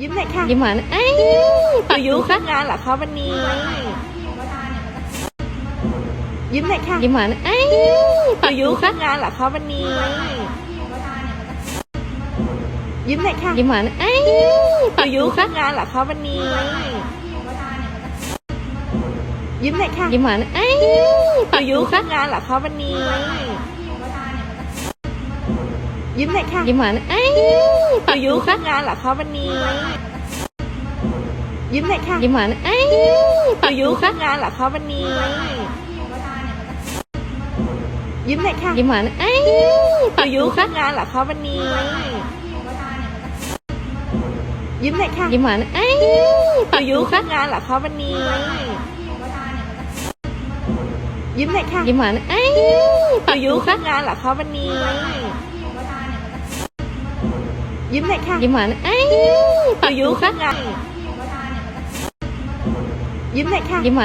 ยิ้มหน่อยค่ะยิ้มหวานไอ้ยหปันูกยุดูขึ้ค่ะนงานเหรอคะวันนี้ยิ้มหน่อยค่ะยิ้มหวานไอ้ยหปันูกยุดูขึ้ค่ะนงานเหรอคะวันนี้ยิ้มหน่อยค่ะยิ้มหวานไอ้ยหนูปักยุดูค่ะขึ้นงานเหรอคะวันนี้ ยิ้มหน่อยค่ะยิ้มหวานไอ้ยหนูปักยุดูขึ้ค่ะนงานเหรอคะวันนี้ ยิ้มหน่อยค่ะยิ้มหวานไอ้ยหนูปักยุดูค่ะขึ้นงานเหรอคะวันนี้ ยิ้มหน่อยค่ะยิ้มหวานไอ้ยหนูปักยุดูขึ้ค่ะนงานเหรอคะวันนี้ ยิ้มหน่อยค่ะยิ้มหวานไอ้ยหนูปักยุดูค่ะขึ้นงานเหรอคะวันนี้ ยิ้มหน่อยค่ะยิ้มหวานไอ้ยหนูปักยุดูขึ้ค่ะนงานเหรอคะวันนี้ยิ้มหน่อยค่ะยิ้มหวานไอ้ยหนูปักยุดูค่ะขึ้นงานเหรอคะวันนี้ ยิ้มหน่อยค่ะยิ้มหวานไอ้ยหนูปักยุดูขึ้ค่ะนงานยิ้มหน่อยค่ะยิ้มหวาน